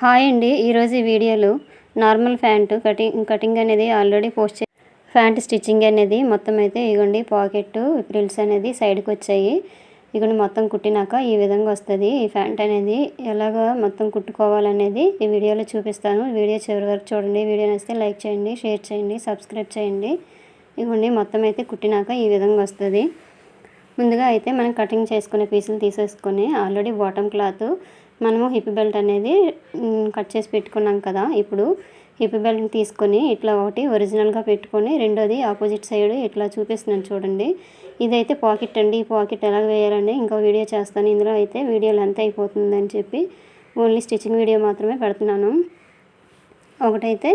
Hi అండి. ఈరోజు ఈ వీడియోలో నార్మల్ ఫ్యాంట్ కటింగ్ కటింగ్ అనేది ఆల్రెడీ పోస్ట్ చే ప్యాంట్ స్టిచ్చింగ్ అనేది మొత్తం అయితే ఇగోండి పాకెట్ ప్రిల్స్ అనేది సైడ్కి వచ్చాయి. ఇగోండి మొత్తం కుట్టినాక ఈ విధంగా వస్తుంది. ఈ ప్యాంట్ అనేది ఎలాగ మొత్తం కుట్టుకోవాలనేది ఈ వీడియోలో చూపిస్తాను. వీడియో చివరి వరకు చూడండి. వీడియో నచ్చితే లైక్ చేయండి షేర్ చేయండి సబ్స్క్రైబ్ చేయండి. ఇగోండి మొత్తం అయితే కుట్టినాక ఈ విధంగా వస్తుంది. ముందుగా అయితే మనం కటింగ్ చేసుకునే పీసులు తీసేసుకొని ఆల్రెడీ బాటమ్ క్లాత్ మనము హిప్ బెల్ట్ అనేది కట్ చేసి పెట్టుకున్నాం కదా. ఇప్పుడు హిప్ బెల్ట్ని తీసుకొని ఇట్లా ఒకటి ఒరిజినల్గా పెట్టుకొని రెండోది ఆపోజిట్ సైడ్ ఇట్లా చూపిస్తున్నాను చూడండి. ఇదైతే పాకెట్ అండి. ఈ పాకెట్ ఎలా వేయాలండి ఇంకో వీడియో చేస్తాను. ఇందులో అయితే వీడియో లెంత్ అయిపోతుందని చెప్పి ఓన్లీ స్టిచ్చింగ్ వీడియో మాత్రమే పెడుతున్నాను. ఒకటైతే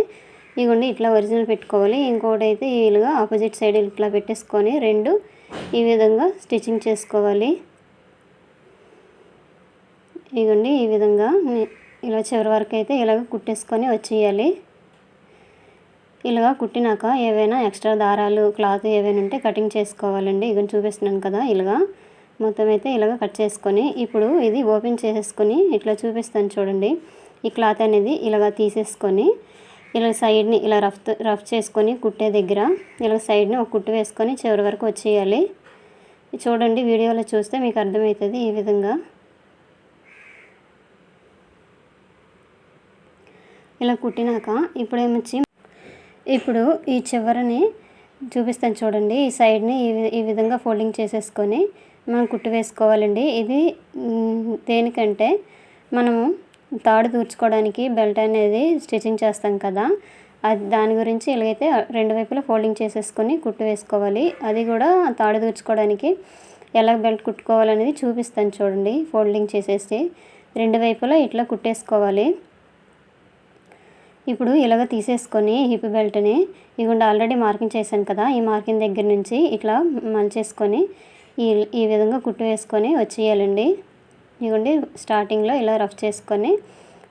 ఇగోండి ఇట్లా ఒరిజినల్ పెట్టుకోవాలి. ఇంకొకటి అయితే వీలుగా ఆపోజిట్ సైడ్ ఇట్లా పెట్టేసుకొని రెండు ఈ విధంగా స్టిచ్చింగ్ చేసుకోవాలి. ఇగోండి ఈ విధంగా ఇలా చివరి వరకు అయితే ఇలాగ కుట్టేసుకొని వచ్చేయాలి. ఇలాగా కుట్టినాక ఏవైనా ఎక్స్ట్రా దారాలు క్లాత్ ఏవైనా ఉంటే కటింగ్ చేసుకోవాలండి. ఇక చూపిస్తున్నాను కదా ఇలాగా. మొత్తం అయితే ఇలాగ కట్ చేసుకొని ఇప్పుడు ఇది ఓపెన్ చేసేసుకొని ఇట్లా చూపిస్తాను చూడండి. ఈ క్లాత్ అనేది ఇలాగ తీసేసుకొని ఇలా సైడ్ని ఇలా రఫ్ రఫ్ చేసుకొని కుట్టే దగ్గర ఇలా సైడ్ని ఒక కుట్టు వేసుకొని చివరి వరకు వచ్చేయాలి. చూడండి వీడియోలో చూస్తే మీకు అర్థమవుతుంది ఈ విధంగా. ఇలా కుట్టినాక ఇప్పుడు ఏమొచ్చి ఇప్పుడు ఈ చివరని చూపిస్తాను చూడండి. ఈ సైడ్ని ఈ విధంగా ఫోల్డింగ్ చేసేసుకొని మనం కుట్టు వేసుకోవాలండి. ఇది దేనికంటే మనము తాడు దూర్చుకోవడానికి బెల్ట్ అనేది స్టిచ్చింగ్ చేస్తాం కదా అది దాని గురించి ఇలాగైతే రెండు వైపులా ఫోల్డింగ్ చేసేసుకొని కుట్టు వేసుకోవాలి. అది కూడా తాడు దూర్చుకోవడానికి ఎలా బెల్ట్ కుట్టుకోవాలనేది చూపిస్తాను చూడండి. ఫోల్డింగ్ చేసేసి రెండు వైపులా ఇట్లా కుట్టేసుకోవాలి. ఇప్పుడు ఇలాగ తీసేసుకొని హిప్ బెల్ట్ని ఇదిగోండి ఆల్రెడీ మార్కింగ్ చేశాను కదా ఈ మార్కింగ్ దగ్గర నుంచి ఇట్లా మలిచేసుకొని ఈ ఈ విధంగా కుట్టు వేసుకొని వచ్చేయాలండి. ఇదిగోండి స్టార్టింగ్లో ఇలా రఫ్ చేసుకొని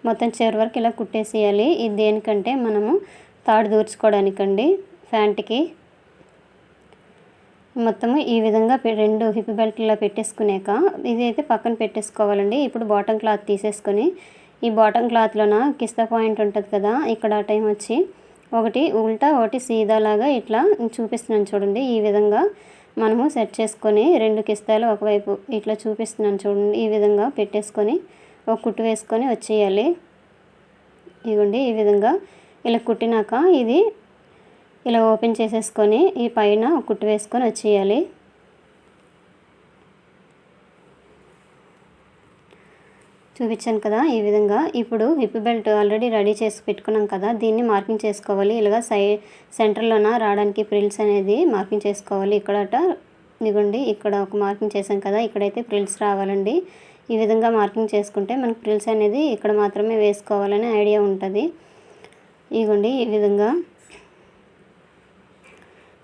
మొత్తం చివరి వరకు ఇలా కుట్టేసేయాలి. ఇది దేనికంటే మనము తాడు దూర్చుకోవడానికండి ప్యాంట్కి మొత్తము ఈ విధంగా రెండు హిప్ బెల్ట్ ఇలా పెట్టేసుకునేక ఇది అయితే పక్కన పెట్టేసుకోవాలండి. ఇప్పుడు బాటమ్ క్లాత్ తీసేసుకొని ఈ బాటమ్ క్లాత్లోన కిస్తా పాయింట్ ఉంటుంది కదా ఇక్కడ టైం వచ్చి. ఒకటి ఉల్టా ఒకటి సీదా లాగా ఇట్లా చూపిస్తున్నాను చూడండి. ఈ విధంగా మనము సెట్ చేసుకొని రెండు కిస్తాలు ఒకవైపు ఇట్లా చూపిస్తున్నాను చూడండి. ఈ విధంగా పెట్టేసుకొని ఒక కుట్టు వేసుకొని వచ్చేయాలి. ఇదిగోండి ఈ విధంగా ఇలా కుట్టినాక ఇది ఇలా ఓపెన్ చేసేసుకొని ఈ పైన ఒక కుట్టు వేసుకొని వచ్చేయాలి. చూపించాను కదా ఈ విధంగా. ఇప్పుడు హిప్ బెల్ట్ ఆల్రెడీ రెడీ చేసి పెట్టుకున్నాం కదా దీన్ని మార్కింగ్ చేసుకోవాలి. ఇలాగా సై సెంటర్లోన రావడానికి ప్రిల్స్ అనేది మార్కింగ్ చేసుకోవాలి. ఇక్కడట ఇదిగోండి ఇక్కడ ఒక మార్కింగ్ చేసాం కదా ఇక్కడైతే ప్రిల్స్ రావాలండి. ఈ విధంగా మార్కింగ్ చేసుకుంటే మనకు ప్రిల్స్ అనేది ఇక్కడ మాత్రమే వేసుకోవాలని ఐడియా ఉంటుంది. ఇదిగోండి ఈ విధంగా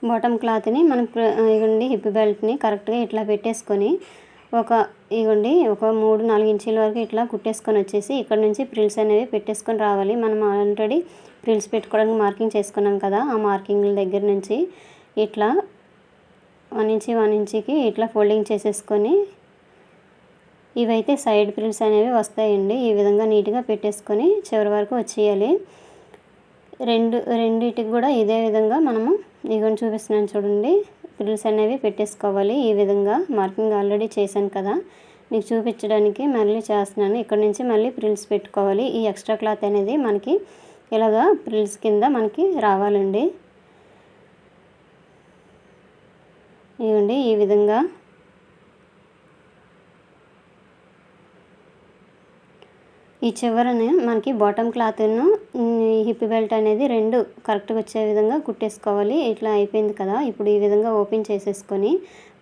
బాటమ్ క్లాత్ని మనం ఇదిగోండి హిప్ బెల్ట్ని కరెక్ట్గా ఇట్లా పెట్టేసుకొని ఒక ఇవ్వండి ఒక మూడు నాలుగు ఇంచుల వరకు ఇట్లా కుట్టేసుకొని వచ్చేసి ఇక్కడ నుంచి ప్రిల్స్ అనేవి పెట్టేసుకొని రావాలి. మనం ఆల్రెడీ ప్రిల్స్ పెట్టుకోవడానికి మార్కింగ్ చేసుకున్నాం కదా ఆ మార్కింగ్ల దగ్గర నుంచి ఇట్లా వన్ ఇంచి వన్ ఇంచికి ఇట్లా ఫోల్డింగ్ చేసేసుకొని ఇవైతే సైడ్ ప్రిల్స్ అనేవి వస్తాయండి. ఈ విధంగా నీట్గా పెట్టేసుకొని చివరి వరకు వచ్చేయాలి. రెండు రెండింటికి కూడా ఇదే విధంగా మనము ఇగోని చూపిస్తున్నాను చూడండి. ఫ్రిల్స్ అనేవి పెట్టేసుకోవాలి. ఈ విధంగా మార్కింగ్ ఆల్రెడీ చేశాను కదా. మీకు చూపించడానికి మళ్ళీ చేస్తున్నాను. ఇక్కడ నుంచి మళ్ళీ ప్రిల్స్ పెట్టుకోవాలి. ఈ ఎక్స్ట్రా క్లాత్ అనేది మనకి ఇలాగా ప్రిల్స్ కింద మనకి రావాలండి. ఇవ్వండి ఈ విధంగా ఈ చివరన మనకి బాటమ్ క్లాత్ను హిప్ బెల్ట్ అనేది రెండు కరెక్ట్గా వచ్చే విధంగా కుట్టేసుకోవాలి. ఇట్లా అయిపోయింది కదా. ఇప్పుడు ఈ విధంగా ఓపెన్ చేసేసుకొని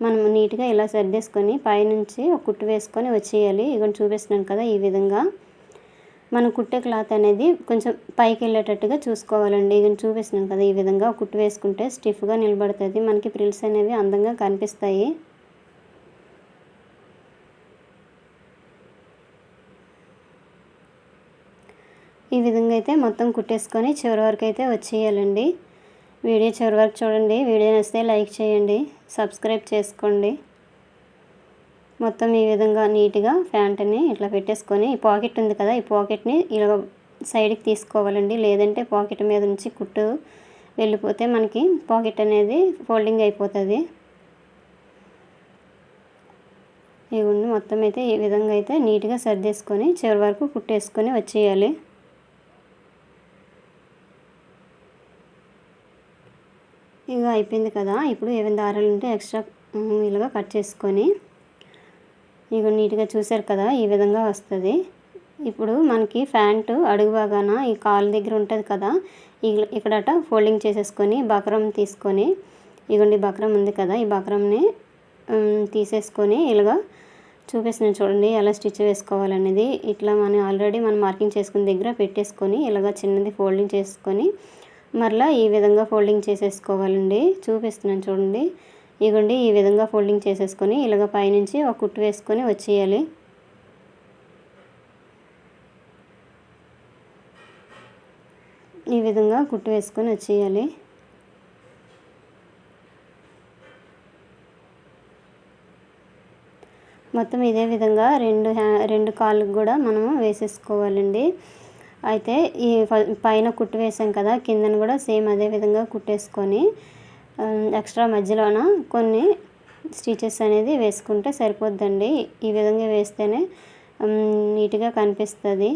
మనం నీట్గా ఇలా సర్దేసుకొని పైనుంచి ఒక కుట్టు వేసుకొని వచ్చేయాలి. ఇక చూపిస్తున్నాను కదా ఈ విధంగా. మనం కుట్టే క్లాత్ అనేది కొంచెం పైకి వెళ్ళేటట్టుగా చూసుకోవాలండి. ఇక చూపిస్తున్నాను కదా ఈ విధంగా కుట్టు వేసుకుంటే స్టిఫ్గా నిలబడుతుంది. మనకి ప్రిల్స్ అనేవి అందంగా కనిపిస్తాయి. ఈ విధంగా అయితే మొత్తం కుట్టేసుకొని చివరి వరకు అయితే వచ్చేయాలండి. వీడియో చివరి వరకు చూడండి. వీడియో నచ్చితే లైక్ చేయండి. సబ్స్క్రైబ్ చేసుకోండి. మొత్తం ఈ విధంగా నీట్గా ప్యాంట్ని ఇట్లా పెట్టేసుకొని ఈ పాకెట్ ఉంది కదా ఈ పాకెట్ని ఇలా సైడ్కి తీసుకోవాలండి. లేదంటే పాకెట్ మీద నుంచి కుట్టు వెళ్ళిపోతే మనకి పాకెట్ అనేది ఫోల్డింగ్ అయిపోతుంది. ఇవ్వండి మొత్తం అయితే ఈ విధంగా అయితే నీట్గా సర్దేసుకొని చివరి వరకు కుట్టేసుకొని వచ్చేయాలి. ఇక అయిపోయింది కదా. ఇప్పుడు ఏమైనా దారాలు ఉంటే ఎక్స్ట్రా ఇలాగా కట్ చేసుకొని ఇక నీట్గా చూసారు కదా ఈ విధంగా వస్తుంది. ఇప్పుడు మనకి ప్యాంటు అడుగు బాగాన ఈ కాలు దగ్గర ఉంటుంది కదా ఇక్కడట ఫోల్డింగ్ చేసేసుకొని బక్రం తీసుకొని ఇగోండి బక్రం ఉంది కదా ఈ బక్రంని తీసేసుకొని ఇలాగా చూపిస్తున్నాను చూడండి ఎలా స్టిచ్ వేసుకోవాలనేది. ఇట్లా మనం ఆల్రెడీ మనం మార్కింగ్ చేసుకున్న దగ్గర పెట్టేసుకొని ఇలాగ చిన్నది ఫోల్డింగ్ చేసుకొని మరలా ఈ విధంగా ఫోల్డింగ్ చేసేసుకోవాలండి. చూపిస్తున్నాను చూడండి. ఇగోండి ఈ విధంగా ఫోల్డింగ్ చేసేసుకొని ఇలాగ పైనుంచి ఒక కుట్టు వేసుకొని వచ్చేయాలి. ఈ విధంగా కుట్టు వేసుకొని వచ్చేయాలి. మొత్తం ఇదే విధంగా రెండు హ్యా రెండు కాళ్ళకు కూడా మనము వేసేసుకోవాలండి. అయితే ఈ పైన కుట్టు వేసాం కదా కిందను కూడా సేమ్ అదే విధంగా కుట్టేసుకొని ఎక్స్ట్రా మధ్యలోన కొన్ని స్టిచెస్ అనేది వేసుకుంటే సరిపోద్దండి. ఈ విధంగా వేస్తేనే నీట్గా కనిపిస్తుంది.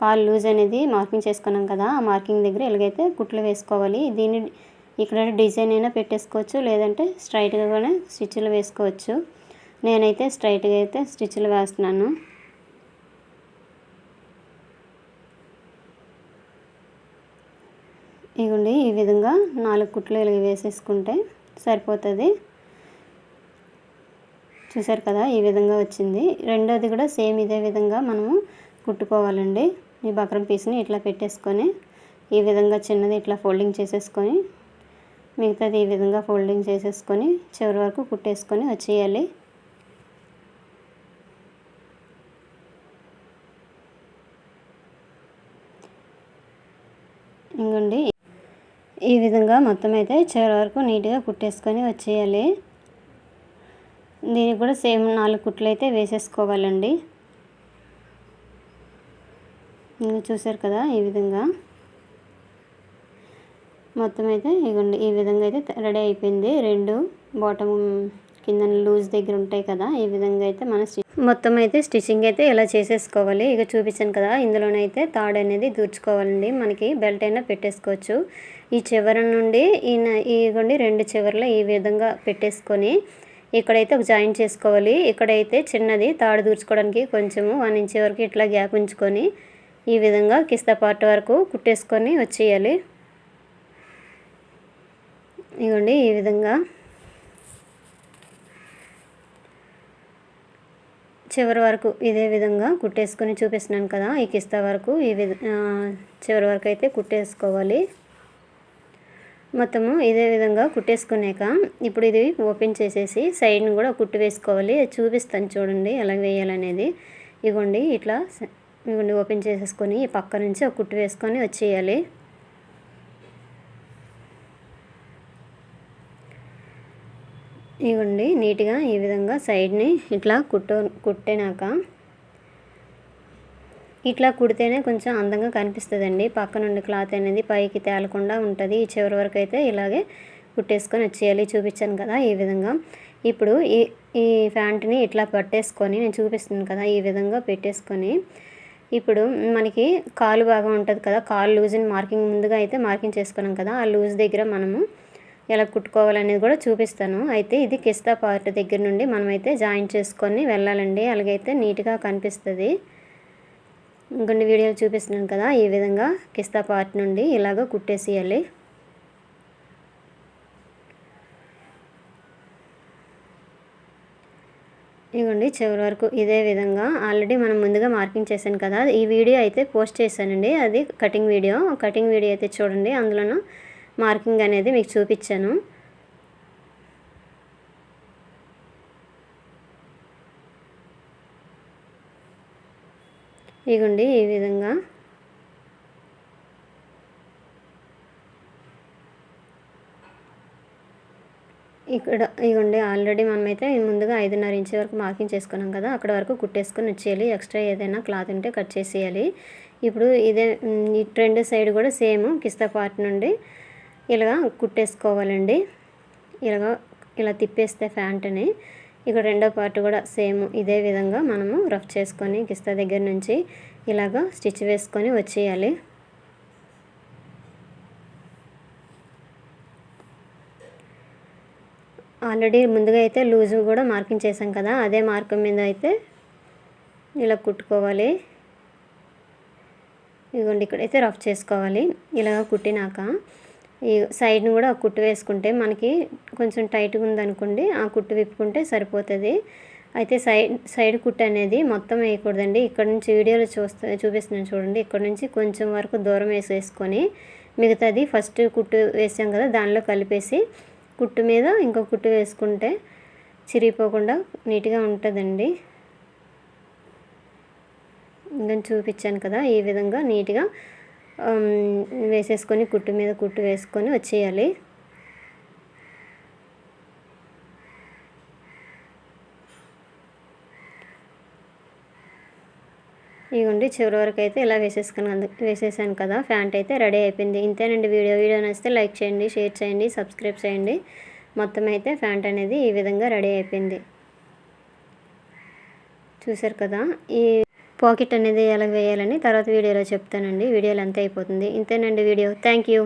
కాల్ లూజ్ అనేది మార్కింగ్ చేసుకున్నాం కదా ఆ మార్కింగ్ దగ్గర ఎలాగైతే కుట్లు వేసుకోవాలి దీన్ని ఇక్కడ డిజైన్ అయినా పెట్టేసుకోవచ్చు లేదంటే స్ట్రైట్గా కూడా స్టిచ్లు వేసుకోవచ్చు. నేనైతే స్ట్రైట్గా అయితే స్టిచ్లు వేస్తున్నాను. ఇగుండి ఈ విధంగా నాలుగు కుట్లు ఇలా వేసేసుకుంటే సరిపోతుంది. చూసారు కదా ఈ విధంగా వచ్చింది. రెండోది కూడా సేమ్ ఇదే విధంగా మనము కుట్టుకోవాలండి. ఈ బక్రం పీస్ని ఇట్లా పెట్టేసుకొని ఈ విధంగా చిన్నది ఇట్లా ఫోల్డింగ్ చేసేసుకొని మిగతాది ఈ విధంగా ఫోల్డింగ్ చేసేసుకొని చివరి వరకు కుట్టేసుకొని వచ్చేయాలి. ఇంకండి ఈ విధంగా మొత్తం అయితే చివరి వరకు నీట్గా కుట్టేసుకొని వచ్చేయాలి. దీనికి కూడా సేమ్ నాలుగు కుట్లు అయితే వేసేసుకోవాలండి. చూసారు కదా ఈ విధంగా. మొత్తం అయితే ఇగోండి ఈ విధంగా అయితే రెడీ అయిపోయింది. రెండు బాటమ్ కింద లూజ్ దగ్గర ఉంటాయి కదా ఈ విధంగా అయితే మన మొత్తం అయితే స్టిచ్చింగ్ అయితే ఇలా చేసేసుకోవాలి? ఇక చూపించాను కదా ఇందులోనైతే తాడు అనేది దూర్చుకోవాలండి. మనకి బెల్ట్ అయినా పెట్టేసుకోవచ్చు. ఈ చివర నుండి ఈ ఇగోండి రెండు చివరలు ఈ విధంగా పెట్టేసుకొని ఇక్కడైతే ఒక జాయింట్ చేసుకోవాలి. ఇక్కడైతే చిన్నది తాడు దూర్చుకోవడానికి కొంచెము వన్ ఇంచ్ వరకు ఇట్లా గ్యాప్ ఉంచుకొని ఈ విధంగా కిస్తా పార్ట్ వరకు కుట్టేసుకొని వచ్చేయాలి. ఇవ్వండి ఈ విధంగా చివరి వరకు ఇదే విధంగా కుట్టేసుకొని చూపిస్తున్నాను కదా ఈ కిస్తా వరకు ఈ విధ చివరి వరకు అయితే కుట్టేసుకోవాలి. మొత్తము ఇదే విధంగా కుట్టేసుకున్నాక ఇప్పుడు ఇది ఓపెన్ చేసేసి సైడ్ని కూడా కుట్టు వేసుకోవాలి. చూపిస్తాను చూడండి ఎలా వేయాలనేది. ఇగోండి ఇట్లా ఇగోండి ఓపెన్ చేసేసుకొని పక్క నుంచి ఒక కుట్టు వేసుకొని వచ్చేయాలి. ఇవ్వండి. నీట్గా ఈ విధంగా సైడ్ని ఇట్లా కుట్టు కుట్టినాక ఇట్లా కుడితేనే కొంచెం అందంగా కనిపిస్తుందండి. పక్క నుండి క్లాత్ అనేది పైకి తేలకుండా ఉంటుంది. ఈ చివరి వరకు అయితే ఇలాగే కుట్టేసుకొని వచ్చేయాలి. చూపించాను కదా ఈ విధంగా. ఇప్పుడు ఈ ఈ ప్యాంట్ని ఇట్లా పట్టేసుకొని నేను చూపిస్తున్నాను కదా ఈ విధంగా పెట్టేసుకొని ఇప్పుడు మనకి కాలు బాగా ఉంటుంది కదా. కాలు లూజ్ని మార్కింగ్ ముందుగా అయితే మార్కింగ్ చేసుకున్నాం కదా. ఆ లూజ్ దగ్గర మనము ఎలా కుట్టుకోవాలనేది కూడా చూపిస్తాను. అయితే ఇది కిస్తా పార్ట్ దగ్గర నుండి మనమైతే జాయిన్ చేసుకొని వెళ్ళాలండి. అలాగైతే నీట్గా కనిపిస్తుంది. ఇంకొన్ని వీడియోలు చూపిస్తున్నాను కదా ఈ విధంగా కిస్తా పార్ట్ నుండి ఇలాగ కుట్టేసేయాలి. ఇదిగోండి చివరి వరకు ఇదే విధంగా ఆల్రెడీ మనం ముందుగా మార్కింగ్ చేశాను కదా ఈ వీడియో అయితే పోస్ట్ చేశానండి. అది కటింగ్ వీడియో. కటింగ్ వీడియో అయితే చూడండి. అందులోనూ మార్కింగ్ అనేది మీకు చూపించాను. ఇగోండి ఈ విధంగా. ఇక్కడ ఇగోండి ఆల్రెడీ మనమైతే ముందుగా ఐదున్నర ఇంచ్ వరకు మార్కింగ్ చేసుకున్నాం కదా అక్కడ వరకు కుట్టేసుకొని వచ్చేయాలి. ఎక్స్ట్రా ఏదైనా క్లాత్ ఉంటే కట్ చేసేయాలి. ఇప్పుడు ఇదే ఈ ట్రెండ్ సైడ్ కూడా సేమ్ కిస్తా పార్ట్ నుండి ఇలాగా కుట్టేసుకోవాలండి. ఇలాగా ఇలా తిప్పేస్తే ఫ్యాంట్ని. ఇక్కడ రెండో పార్ట్ కూడా సేమ్ ఇదే విధంగా మనము రఫ్ చేసుకొని కిస్తా దగ్గర నుంచి ఇలాగా స్టిచ్ వేసుకొని వచ్చేయాలి. ఆల్రెడీ ముందుగా అయితే లూజు కూడా మార్కింగ్ చేసాం కదా అదే మార్క్ మీద అయితే ఇలా కుట్టుకోవాలి. ఇదిగోండి ఇక్కడైతే రఫ్ చేసుకోవాలి. ఇలా కుట్టినాక ఈ సైడ్ని కూడా ఒక కుట్టు వేసుకుంటే మనకి కొంచెం టైట్గా ఉందనుకోండి ఆ కుట్టు విప్పుకుంటే సరిపోతుంది. అయితే సైడ్ సైడ్ కుట్టు అనేది మొత్తం వేయకూడదండి. ఇక్కడ నుంచి వీడియోలో చూస్తే చూపిస్తున్నాను చూడండి. ఇక్కడ నుంచి కొంచెం వరకు దూరం వేసేసుకొని మిగతాది ఫస్ట్ కుట్టు వేసాం కదా దానిలో కలిపేసి కుట్టు మీద ఇంకో కుట్టు వేసుకుంటే చిరిగిపోకుండా నీట్గా ఉంటుందండి. ఇంకా చూపించాను కదా ఈ విధంగా నీట్గా వేసేసుకొని కుట్టు మీద కుట్టు వేసుకొని వచ్చేయాలి. ఇదిగోండి చివరి వరకు అయితే ఇలా వేసేసుకుని వేసేసాను కదా ఫ్యాంట్ అయితే రెడీ అయిపోయింది. ఇంతేనండి వీడియో. వీడియో నచ్చితే లైక్ చేయండి షేర్ చేయండి సబ్స్క్రైబ్ చేయండి. మొత్తం అయితే ఫ్యాంట్ అనేది ఈ విధంగా రెడీ అయిపోయింది. చూసారు కదా ఈ పాకెట్ అనేది ఎలా వేయాలని తర్వాత వీడియోలో చెప్తానండి. వీడియోలో అంతే అయిపోతుంది. ఇంతేనండి వీడియో. Thank you.